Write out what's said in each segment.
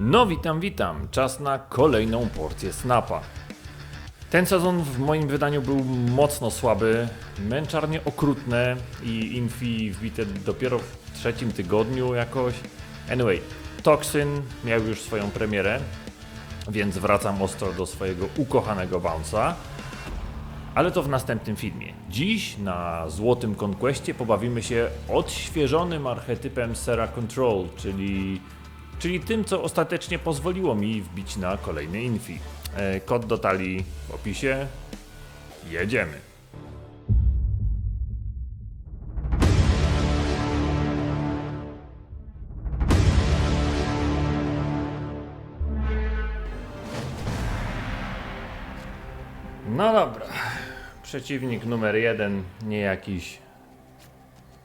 No witam, witam. Czas na kolejną porcję snapa. Ten sezon w moim wydaniu był mocno słaby, męczarnie okrutne i infi wbite dopiero w trzecim tygodniu jakoś. Anyway, Toxin miał już swoją premierę, więc wracam ostro do swojego ukochanego bounce'a. Ale to w następnym filmie. Dziś na Złotym Conquestie pobawimy się odświeżonym archetypem Sera Control, czyli, czyli tym, co ostatecznie pozwoliło mi wbić na kolejny infi. E, Kod do talii w opisie. Jedziemy. No dobra. Przeciwnik numer jeden, nie jakiś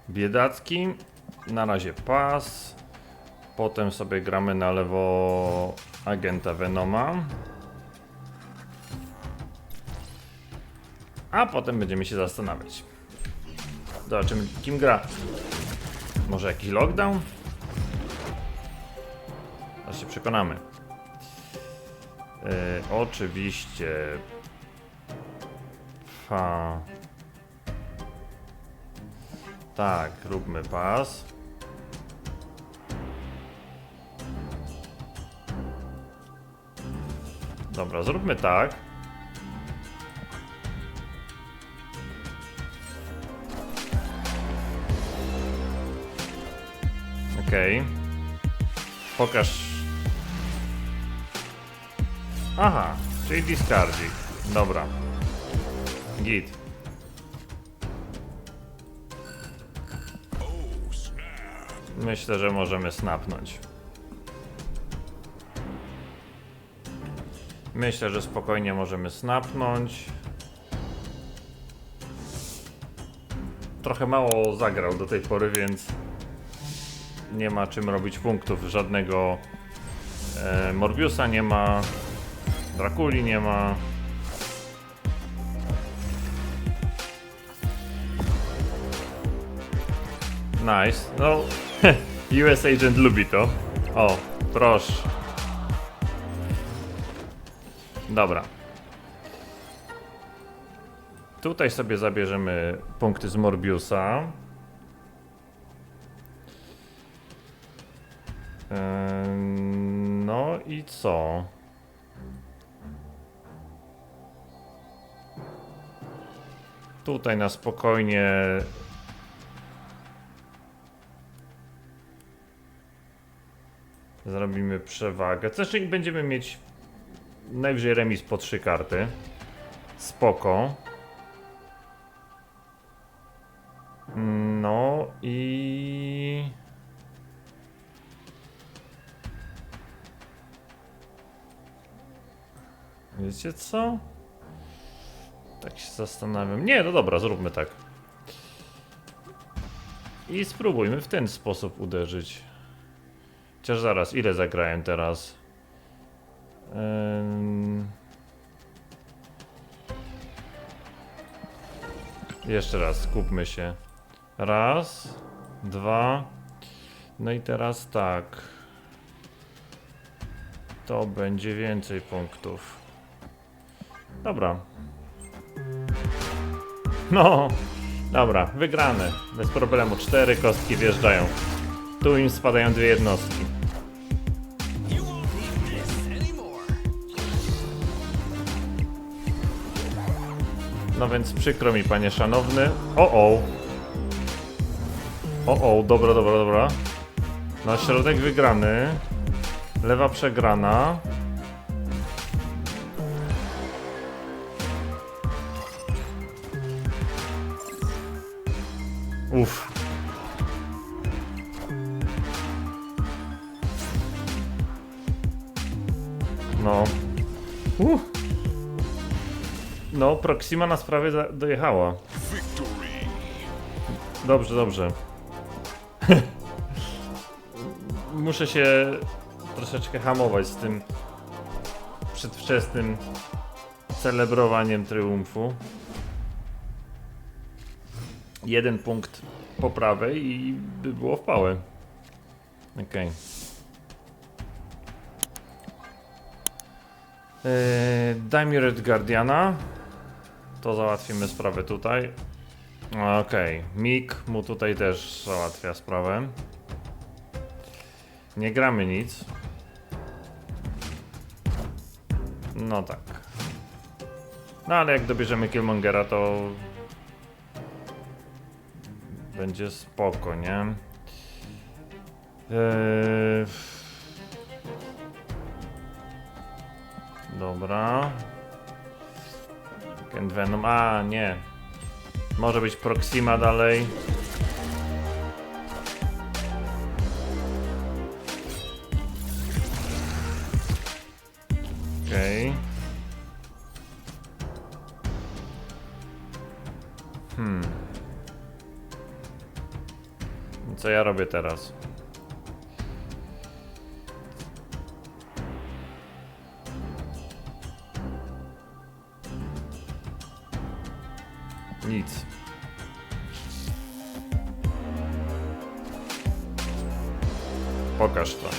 biedacki. Na razie pas. Potem sobie gramy na lewo agenta Venoma. A potem będziemy się zastanawiać. Zobaczymy, kim gra. Może jakiś lockdown? Zaraz się przekonamy. Yy, oczywiście Ha. Tak, róbmy pas. Dobra, zróbmy tak. Okej. Pokaż. Aha, czyli discardzik. Dobra. Git. Myślę, że możemy snapnąć. Myślę, że spokojnie możemy snapnąć. Trochę mało zagrał do tej pory, więc nie ma czym robić punktów. Żadnego e, Morbiusa nie ma, Drakuli nie ma. Nice. No, US Agent lubi to. O, proszę. Dobra. Tutaj sobie zabierzemy punkty z Morbiusa. No i co? Tutaj na spokojnie Zrobimy przewagę. Zresztą będziemy mieć najwyżej remis po trzy karty. Spoko. No i... Wiecie co? Tak się zastanawiam. Nie, no dobra, zróbmy tak. I spróbujmy w ten sposób uderzyć. Chociaż zaraz, ile zagrałem teraz? Jeszcze raz, skupmy się. Raz, dwa. No i teraz tak. To będzie więcej punktów. Dobra. No, dobra, wygrane. Bez problemu. Cztery kostki wjeżdżają. Tu im spadają dwie jednostki. No więc przykro mi, panie szanowny. O, o. O, o, dobra, dobra, dobra. Na środek wygrany. Lewa przegrana. Uff. Proxima nas prawie dojechała. Dobrze, dobrze. Muszę się troszeczkę hamować z tym przedwczesnym celebrowaniem triumfu. Jeden punkt po prawej i by było w pałę. Okej. Yy, daj mi Red Guardiana. To załatwimy sprawę tutaj. Okej, Mik mu tutaj też załatwia sprawę. Nie gramy nic. No tak. No ale jak dobierzemy Killmongera, to będzie spoko, nie? Eee... Dobra. Kent Venom. A, nie. Może być Proxima dalej. Okej. Hmm. Co ja robię teraz? Nic. Pokaż to.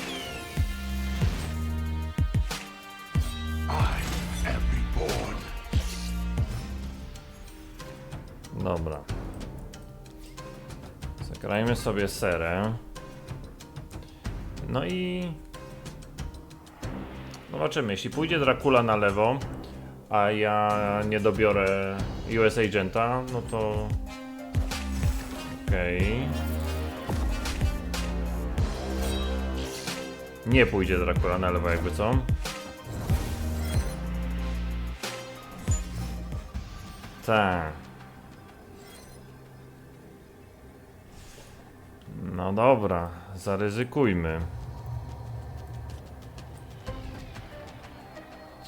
Dobra. Zagrajmy sobie serę. No i... Zobaczymy, jeśli pójdzie Dracula na lewo, a ja nie dobiorę US Agenta, no to... Okej. Nie pójdzie Dracula na lewo, jakby co. Tak. No dobra, zaryzykujmy.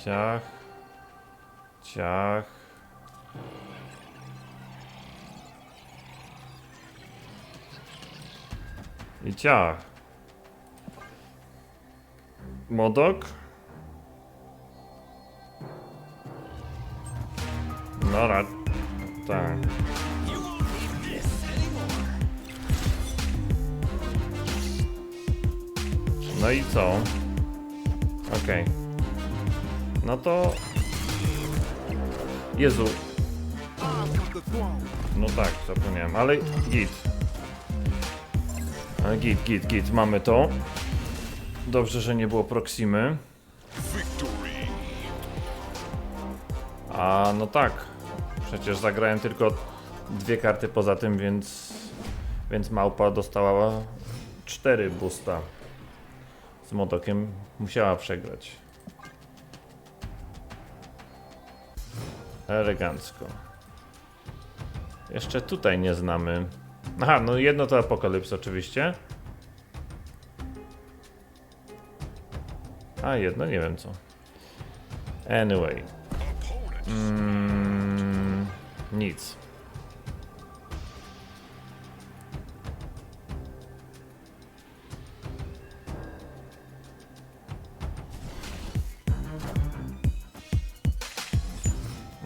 Ciach. Ciach. I ciach. Modok. No rad. Tak. No i co? Okej. No to... Jezu. No tak, zapomniałem, ale git. Git, git, git, mamy to. Dobrze, że nie było Proximy. A no tak. Przecież zagrałem tylko dwie karty poza tym, więc. Więc małpa dostała cztery boosta. Z modokiem musiała przegrać. Elegancko. Jeszcze tutaj nie znamy. Aha, no jedno to Apokalips oczywiście. A jedno nie wiem co. Anyway. Mm, nic.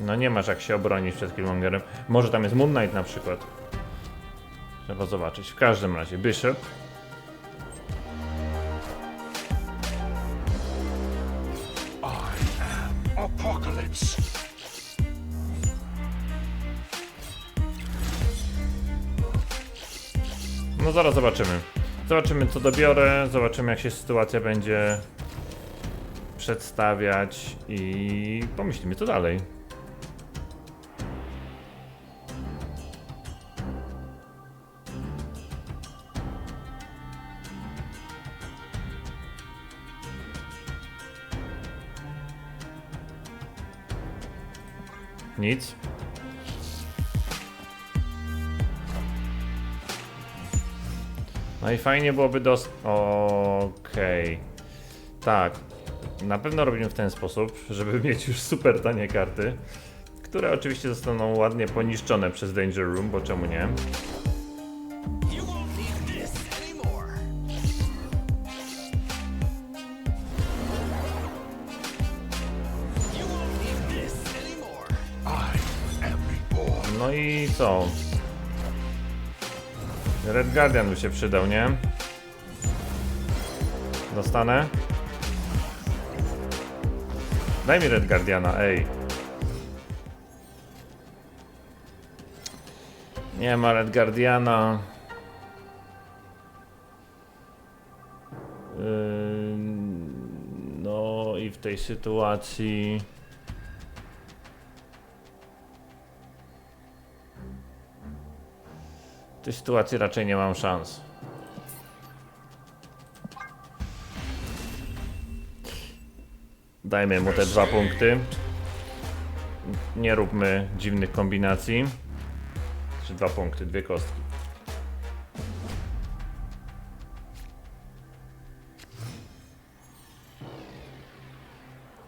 No nie masz jak się obronić przed Killmongerem. Może tam jest Moon Knight na przykład. Trzeba zobaczyć. W każdym razie Bishop. Apocalypse. No zaraz zobaczymy. Zobaczymy co dobiorę, zobaczymy jak się sytuacja będzie przedstawiać i pomyślimy co dalej. Nic. No i fajnie byłoby dos... Okej. Tak. Na pewno robimy w ten sposób, żeby mieć już super tanie karty, które oczywiście zostaną ładnie poniszczone przez Danger Room, bo czemu nie? Co? Red Guardian by się przydał, nie? Dostanę? Daj mi Red Guardiana, ej. Nie ma Red Guardiana. Ym, No i w tej sytuacji. Tej sytuacji raczej nie mam szans. Dajmy mu te dwa punkty. Nie róbmy dziwnych kombinacji. Czy dwa punkty, dwie kostki.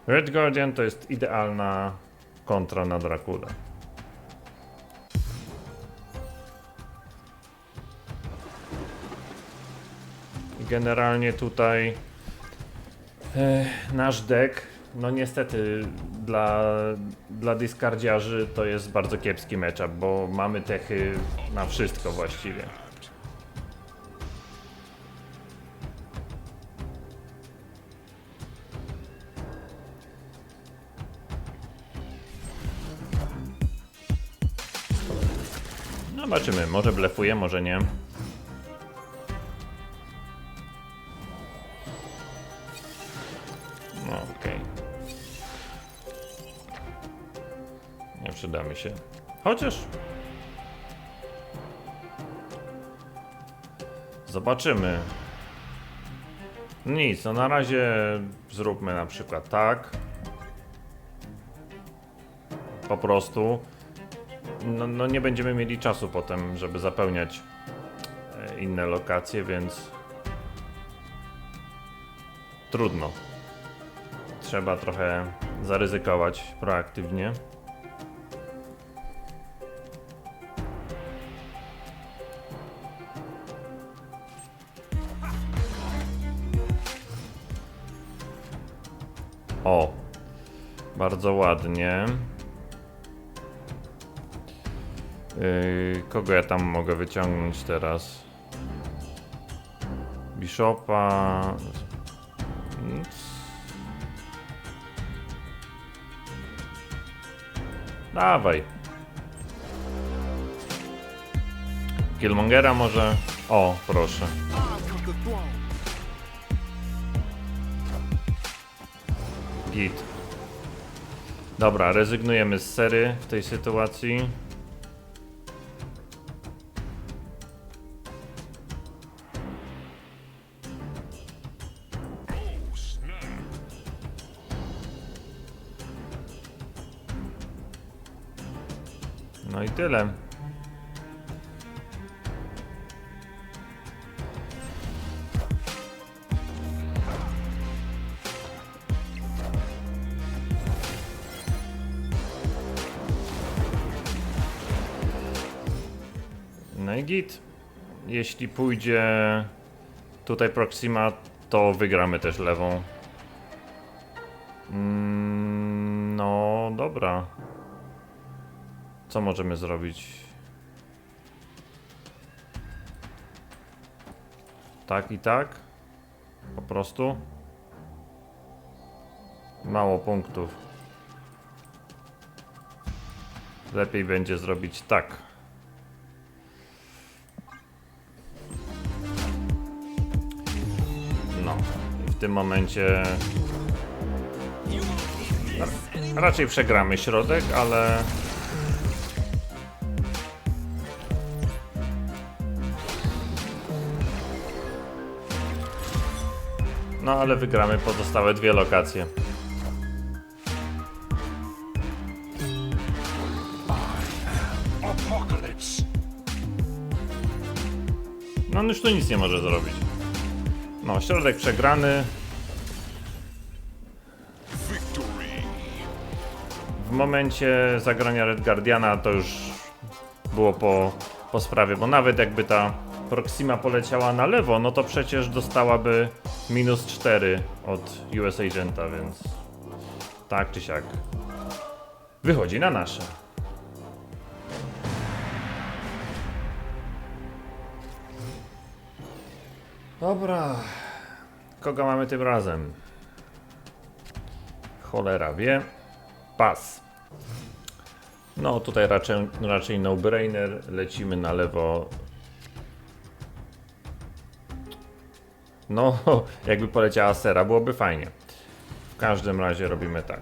Red Guardian to jest idealna kontra na Dracula. Generalnie tutaj e, nasz deck, no niestety dla, dla discardziarzy to jest bardzo kiepski matchup, bo mamy techy na wszystko właściwie. No Zobaczymy, może blefuje, może nie. Mi się. Chociaż. Zobaczymy. Nic, no na razie zróbmy na przykład tak. Po prostu. No, no nie będziemy mieli czasu potem, żeby zapełniać e, inne lokacje, więc trudno. Trzeba trochę zaryzykować proaktywnie. Bardzo ładnie. Yy, kogo ja tam mogę wyciągnąć teraz? Bishopa. Nic. Dawaj. Killmongera może? O, proszę. Git. Dobra, rezygnujemy z sery w tej sytuacji. No i tyle. No git. Jeśli pójdzie tutaj Proxima, to wygramy też lewą. Mm, no dobra. Co możemy zrobić? Tak i tak? Po prostu? Mało punktów. Lepiej będzie zrobić tak. Tym momencie anymore. raczej przegramy środek, ale No ale wygramy pozostałe dwie lokacje. No już tu nic nie może zrobić. No, środek przegrany. W momencie zagrania Red Guardiana to już było po, po sprawie, bo nawet jakby ta Proxima poleciała na lewo, no to przecież dostałaby minus 4 od US Agenta, więc tak czy siak wychodzi na nasze. Dobra, kogo mamy tym razem? Cholera wie. Pas. No tutaj raczej, raczej no-brainer. Lecimy na lewo. No, jakby poleciała sera, byłoby fajnie. W każdym razie robimy tak.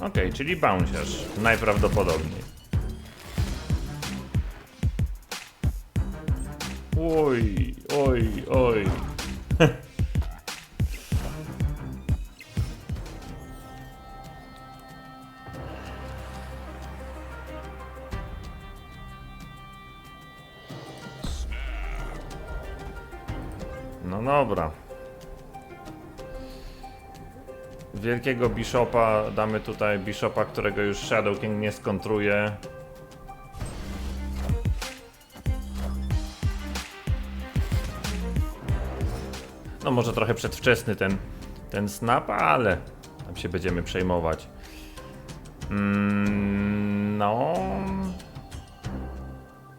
Ok, czyli bounciarz. Najprawdopodobniej. Oj, oj, oj. No dobra. Wielkiego Bishopa damy tutaj Bishopa, którego już Shadow King nie skontruje. No może trochę przedwczesny ten, ten snap, ale tam się będziemy przejmować. Mm, no.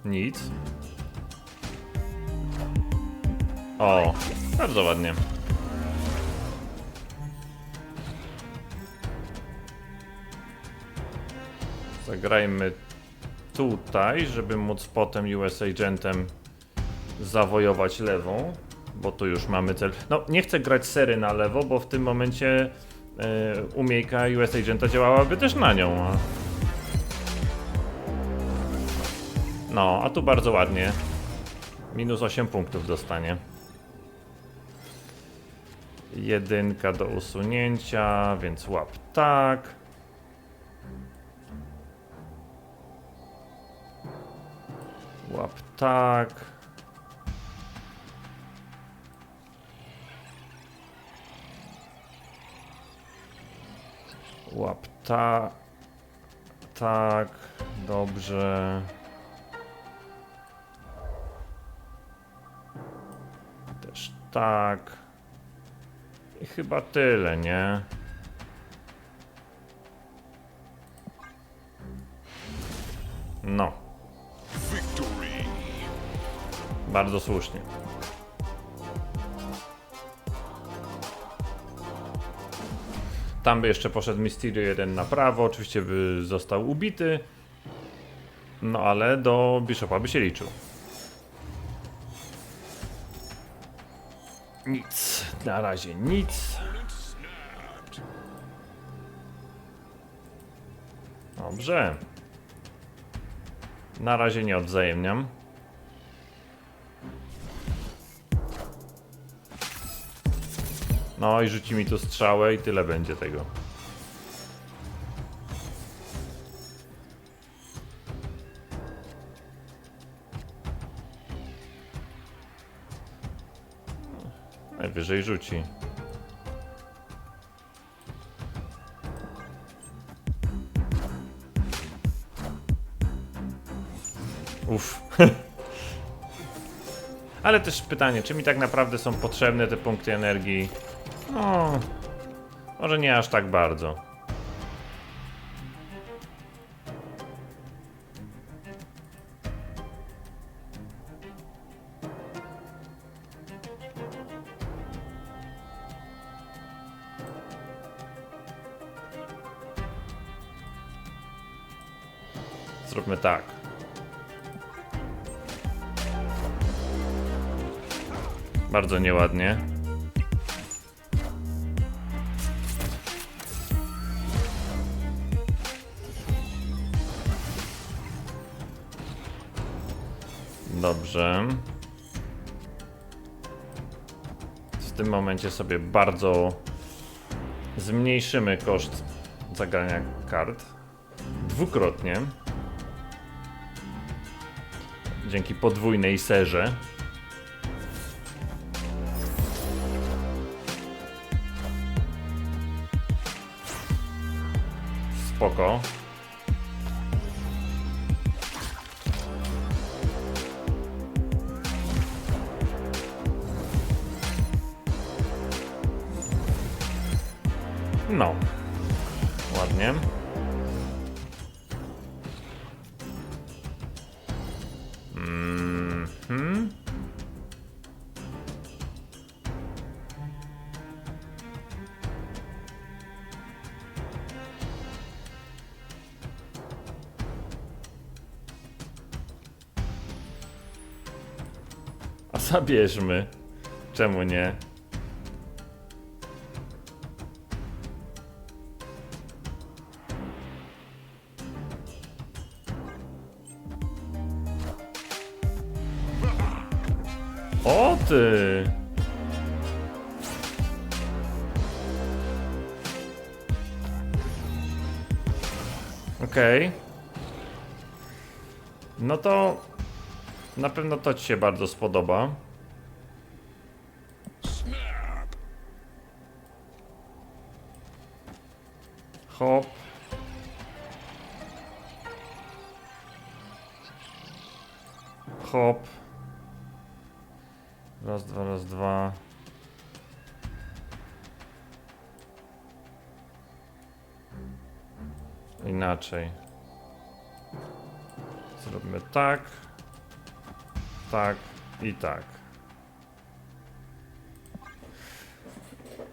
Nic. O, bardzo ładnie. Zagrajmy tutaj, żeby móc potem US Agentem zawojować lewą, bo tu już mamy cel. No, nie chcę grać sery na lewo, bo w tym momencie e, umiejka US Agenta działałaby też na nią. No, a tu bardzo ładnie. Minus 8 punktów dostanie. Jedynka do usunięcia, więc łap tak. Łap tak. Łap ta. Tak. Dobrze. Też tak. I chyba tyle, nie? No, bardzo słusznie. Tam by jeszcze poszedł Mysterio jeden na prawo, oczywiście by został ubity. No ale do Bishopa by się liczył. Nic, na razie nic. Dobrze. Na razie nie odwzajemniam. No i rzuci mi tu strzałę i tyle będzie tego. Najwyżej rzuci. Uff. Ale też pytanie, czy mi tak naprawdę są potrzebne te punkty energii? No, może nie aż tak bardzo. Zróbmy tak. Bardzo nieładnie. Dobrze. W tym momencie sobie bardzo zmniejszymy koszt zagrania kart. Dwukrotnie. Dzięki podwójnej serze. Spoko. Zabierzmy. Czemu nie? Pewno to ci się bardzo spodoba. Hop. Hop. Raz, dwa, raz, dwa. Inaczej. Zrobimy tak. Tak i tak.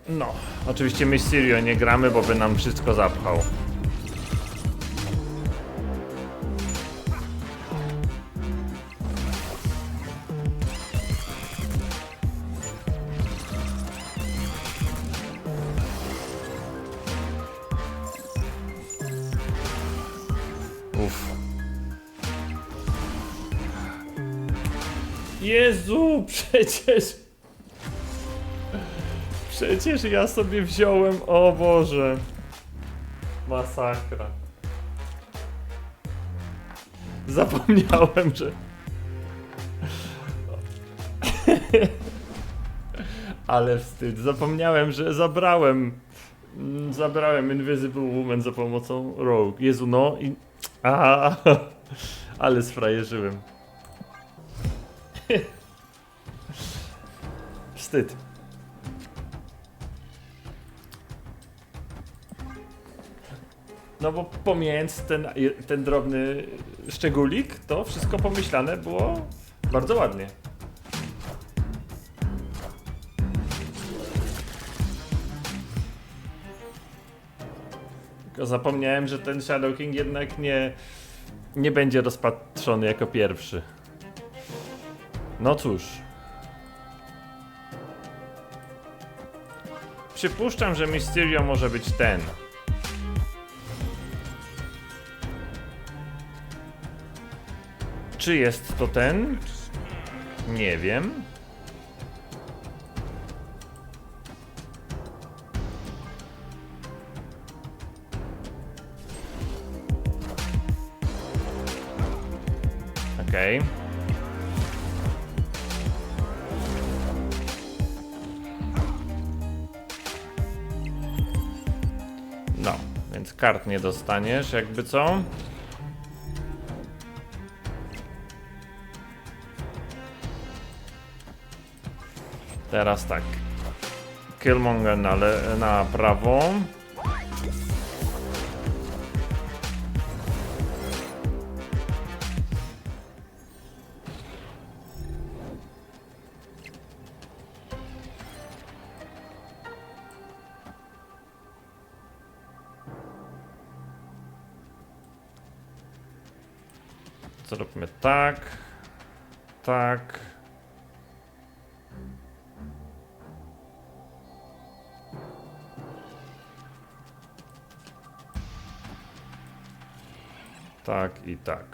No, oczywiście Mysterio nie gramy, bo by nam wszystko zapchał. Uff. Jezu, przecież... Przecież ja sobie wziąłem, o Boże. Masakra. Zapomniałem, że... Ale wstyd, zapomniałem, że zabrałem... Zabrałem Invisible Woman za pomocą Rogue. Jezu, no i... A, ale sfrajerzyłem. Wstyd. No bo pomijając ten, ten drobny szczególik, to wszystko pomyślane było bardzo ładnie. Tylko zapomniałem, że ten Shadow King jednak nie, nie będzie rozpatrzony jako pierwszy. No cóż. Przypuszczam, że Mysterio może być ten. Czy jest to ten? Nie wiem. No, więc kart nie dostaniesz, jakby co? Teraz tak. Killmonger na, na prawo. Tak i tak.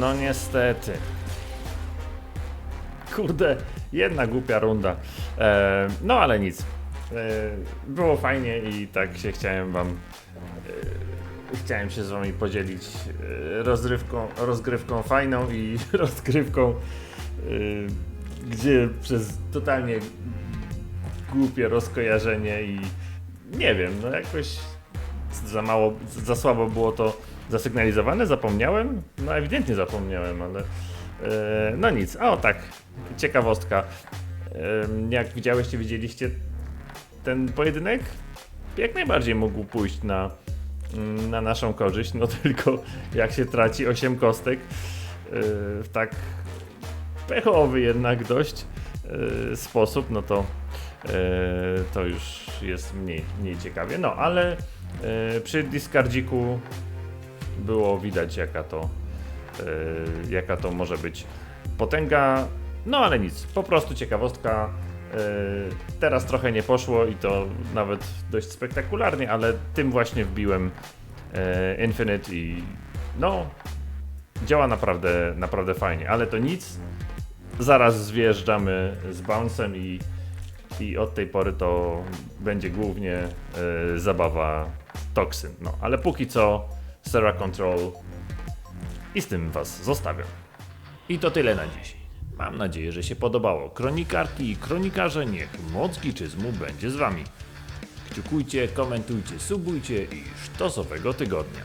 No niestety. Kurde, jedna głupia runda. E, no ale nic. E, było fajnie i tak się chciałem wam. E, chciałem się z wami podzielić rozrywką, rozgrywką fajną i rozgrywką, gdzie przez totalnie głupie rozkojarzenie i nie wiem, no jakoś za mało, za słabo było to zasygnalizowane, zapomniałem? No ewidentnie zapomniałem, ale no nic. A o tak, ciekawostka. E, jak widziałyście, widzieliście ten pojedynek? Jak najbardziej mógł pójść na mm, na naszą korzyść, no tylko jak się traci 8 kostek yy, w tak pechowy jednak dość yy, sposób, no to yy, to już jest mniej, mniej ciekawie. No ale przy discardziku było widać jaka to, jaka to może być potęga. No ale nic, po prostu ciekawostka. Yy, Teraz trochę nie poszło i to nawet dość spektakularnie, ale tym właśnie wbiłem yy, Infinite i no działa naprawdę, naprawdę fajnie, ale to nic. Zaraz zjeżdżamy z bounce'em i, i od tej pory to będzie głównie yy, zabawa Toxyn. No, ale póki co Serra Control i z tym was zostawiam. I to tyle na dziś. Mam nadzieję, że się podobało. Kronikarki i kronikarze, niech moc giczyzmu będzie z wami. Kciukujcie, komentujcie, subujcie i sztosowego tygodnia.